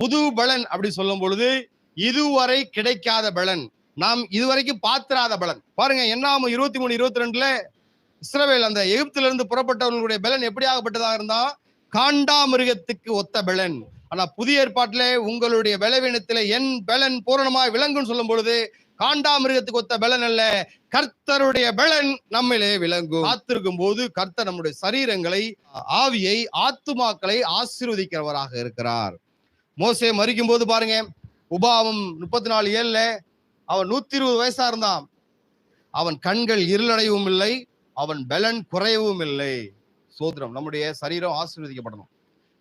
புது பலன் அப்படி சொல்லும் பொழுது இதுவரை கிடைக்காத பலன். நாம் இதுவரைக்கும் பாத்திராத பலன். பாருங்க என்னாம இருபத்தி மூணு இருபத்தி ரெண்டுல இஸ்ரவேல் அந்த எகிப்துல இருந்து புறப்பட்டவர்களுடைய பலன் எப்படியாகப்பட்டதாக இருந்தா காண்டாமிருகத்துக்கு ஒத்த பலன். ஆனா புதிய ஏற்பாட்டிலே உங்களுடைய பலவீனத்துல என் பலன் பூரணமாய் விளங்கும் சொல்லும் பொழுது காண்டாமிருகத்துக்கு ஒத்த பலன் அல்ல கர்த்தருடைய பலன் நம்மிலே விளங்கும். காத்திருக்கும் போது கர்த்தர் நம்முடைய சரீரங்களை ஆவியை ஆத்துமாக்களை ஆசீர்வதிக்கிறவராக இருக்கிறார். மோசே மறிக்கும் போது பாருங்க உபாவம் முப்பத்தி நாலு ஏழுல அவன் நூத்தி இருபது வயசா இருந்தான். அவன் கண்கள் இருளடையவும் இல்லை அவன் பலன் குறையவும் இல்லை. சோதரம் நம்முடைய சரீரம் ஆசீர்வதிக்கப்படணும்.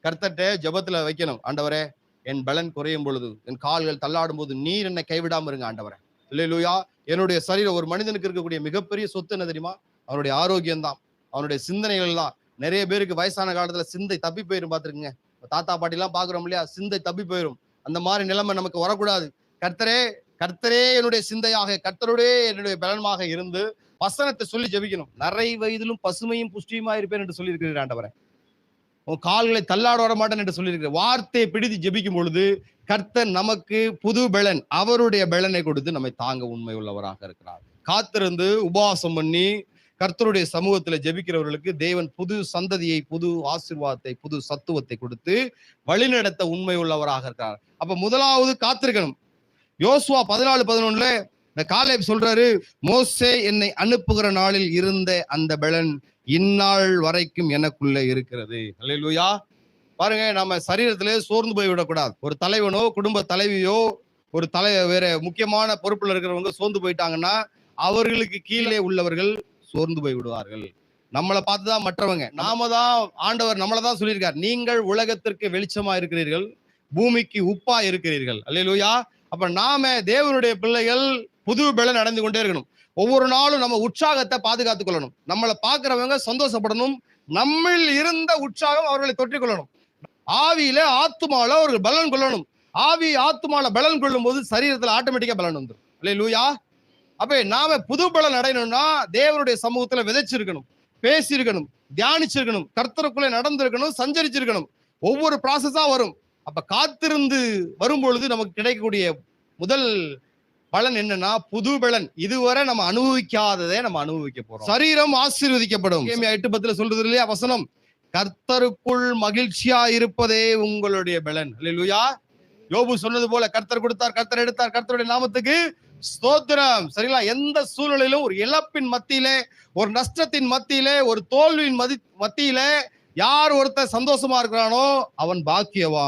கர்த்தட்ட ஜபத்துல வைக்கணும் ஆண்டவரே என் பலன் குறையும் பொழுது என் கால்கள் தள்ளாடும் போது நீர் என்னை கைவிடாம இருங்க ஆண்டவரே. இல்லையா என்னுடைய சரீரம் ஒரு மனிதனுக்கு இருக்கக்கூடிய மிகப்பெரிய சொத்து என்ன தெரியுமா? அவனுடைய ஆரோக்கியம் தான் அவனுடைய சிந்தனைகள் தான் நிறைய பேருக்கு வயசான காலத்துல சிந்தை தப்பி போயிரும் பார்த்துருக்குங்க. தாத்தா பாட்டி எல்லாம் பாக்குறோம் இல்லையா? சிந்தை தப்பி போயிரும். அந்த மாதிரி நிலைமை நமக்கு வரக்கூடாது. கர்த்தரே கர்த்தரே என்னுடைய சிந்தையாக கர்த்தருடைய என்னுடைய பலனமாக இருந்து வசனத்தை சொல்லி ஜெபிக்கணும். நிறை வயதிலும் பசுமையும் புஷ்டியுமா இருப்பேன் என்று சொல்லியிருக்கிறேன் ஆண்டவரே. உன் கால்களை தள்ளாட வர மாட்டேன் என்று சொல்லியிருக்கிறேன் வார்த்தையை பிடித்து ஜெபிக்கும் பொழுது கர்த்தர் நமக்கு புது பலன் அவருடைய பலனை கொடுத்து நம்மை தாங்க உண்மை உள்ளவராக இருக்கிறார். காத்திருந்து உபவாசம் பண்ணி கர்த்தருடைய சமூகத்துல ஜெபிக்கிறவர்களுக்கு தேவன் புது சந்ததியை புது ஆசிர்வாதத்தை புது சத்துவத்தை கொடுத்து வழிநடத்த உண்மை உள்ளவராக இருக்கிறார். அப்ப முதலாவது காத்திருக்கணும். யோசுவா பதினாலு பதினொன்னுல இந்த காலேப் சொல்றாரு மோசே என்னை அனுப்புகிற நாளில் இருந்த அந்த பலன் இந்நாள் வரைக்கும் எனக்குள்ள இருக்கிறது. அல்லேலூயா பாருங்க நம்ம சரீரத்திலே சோர்ந்து போய் விடக்கூடாது. ஒரு தலைவனோ குடும்ப தலைவியோ ஒரு தலை வேற முக்கியமான பொறுப்புல இருக்கிறவங்க சோர்ந்து போயிட்டாங்கன்னா அவர்களுக்கு கீழே உள்ளவர்கள் சோர்ந்து போய் விடுவார்கள். நம்மளை பார்த்துதான் மற்றவங்க. நாம தான் ஆண்டவர் நம்மளை தான் சொல்லியிருக்கார். நீங்கள் உலகத்திற்கு வெளிச்சமா இருக்கிறீர்கள் பூமிக்கு உப்பா இருக்கிறீர்கள். அல்லையா அப்ப நாம தேவனுடைய பிள்ளைகள் புது பிள்ளை நடந்து கொண்டே இருக்கணும். ஒவ்வொரு நாளும் நம்ம உற்சாகத்தை பாதுகாத்துக் கொள்ளணும். நம்மளை பார்க்கிறவங்க சந்தோஷப்படணும். நம்மில் இருந்த உற்சாகம் அவர்களை தொற்றிக் கொள்ளணும். ஆவியில ஆத்துமால அவர்கள் பலன் கொள்ளணும். ஆவி ஆத்துமால பலன் கொள்ளும் போது சரீரத்துல ஆட்டோமேட்டிக்கா பலன் வந்துடும் இல்லை லூயா அப்ப நாம புது பலன் அடையணும்னா தேவனுடைய சமூகத்துல விதைச்சிருக்கணும் பேசியிருக்கணும் தியானிச்சிருக்கணும் கர்த்தருக்குள்ளே நடந்திருக்கணும் சஞ்சரிச்சிருக்கணும். ஒவ்வொரு ப்ராசஸா வரும். அப்ப காத்திருந்து வரும் பொழுது நமக்கு கிடைக்கக்கூடிய முதல் பலன் என்னன்னா புது பலன். இதுவரை நம்ம அனுபவிக்காததை நம்ம அனுபவிக்க போறோம். சரீரம் ஆசீர்வதிக்கப்படும். எட்டு பத்துல சொல்றது இல்லையா வசனம்? கர்த்தருக்குள் மகிழ்ச்சியா இருப்பதே உங்களுடைய பலன். அல்லேலூயா யோபு சொன்னது போல கர்த்தர் கொடுத்தார் கர்த்தர் எடுத்தார் கர்த்தருடைய நாமத்துக்கு ஸ்தோத்திரம். சரிங்களா? எந்த சூழ்நிலையிலும் ஒரு இழப்பின் மத்தியிலே ஒரு நஷ்டத்தின் மத்தியிலே ஒரு தோல்வியின் மதி மத்தியிலே யார் ஒருத்தர் சந்தோஷமா இருக்கிறானோ அவன் பாக்கியவான்.